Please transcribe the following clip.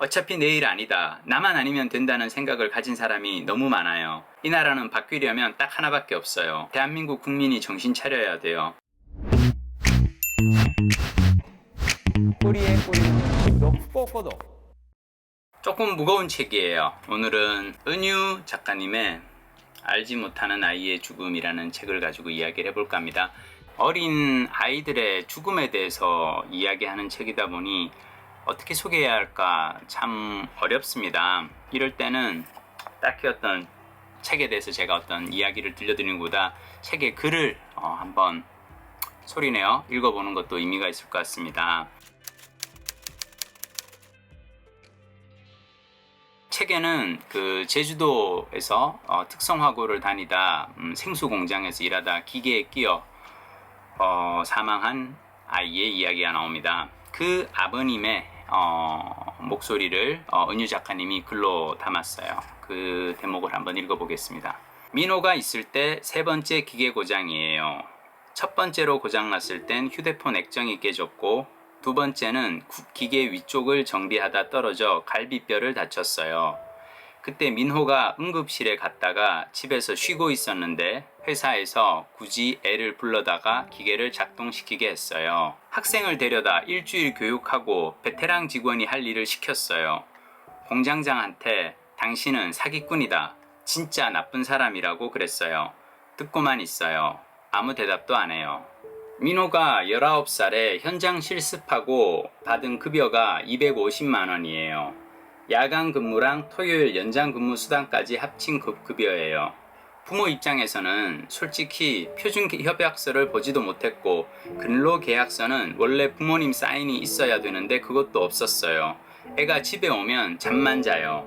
어차피 내일 아니다. 나만 아니면 된다는 생각을 가진 사람이 너무 많아요. 이 나라는 바뀌려면 딱 하나밖에 없어요. 대한민국 국민이 정신 차려야 돼요. 꼬리에 꼬리 꼭 구독 조금 무거운 책이에요. 오늘은 은유 작가님의 알지 못하는 아이의 죽음이라는 책을 가지고 이야기를 해볼까 합니다. 어린 아이들의 죽음에 대해서 이야기하는 책이다 보니 어떻게 소개해야 할까 참 어렵습니다. 이럴 때는 딱히 어떤 책에 대해서 제가 어떤 이야기를 들려드리는 것보다 책의 글을 어, 한번 소리내어 읽어보는 것도 의미가 있을 것 같습니다. 책에는 그 제주도에서 어, 특성화고를 다니다 음, 생수 공장에서 일하다 기계에 끼어 어, 사망한 아이의 이야기가 나옵니다. 그 아버님의 어, 목소리를 어, 은유 작가님이 글로 담았어요. 그 대목을 한번 읽어보겠습니다. 민호가 있을 때 세 번째 기계 고장이에요. 첫 번째로 고장 났을 땐 휴대폰 액정이 깨졌고 두 번째는 구- 기계 위쪽을 정비하다 떨어져 갈비뼈를 다쳤어요. 그때 민호가 응급실에 갔다가 집에서 쉬고 있었는데 회사에서 굳이 애를 불러다가 기계를 작동시키게 했어요. 학생을 데려다 일주일 교육하고 베테랑 직원이 할 일을 시켰어요. 공장장한테 당신은 사기꾼이다. 진짜 나쁜 사람이라고 그랬어요. 듣고만 있어요. 아무 대답도 안 해요. 민호가 19살에 현장 실습하고 받은 급여가 250만 원이에요. 야간 근무랑 토요일 연장 근무 수당까지 합친 급 급여예요. 부모 입장에서는 솔직히 표준 협약서를 보지도 못했고 근로 계약서는 원래 부모님 사인이 있어야 되는데 그것도 없었어요. 애가 집에 오면 잠만 자요.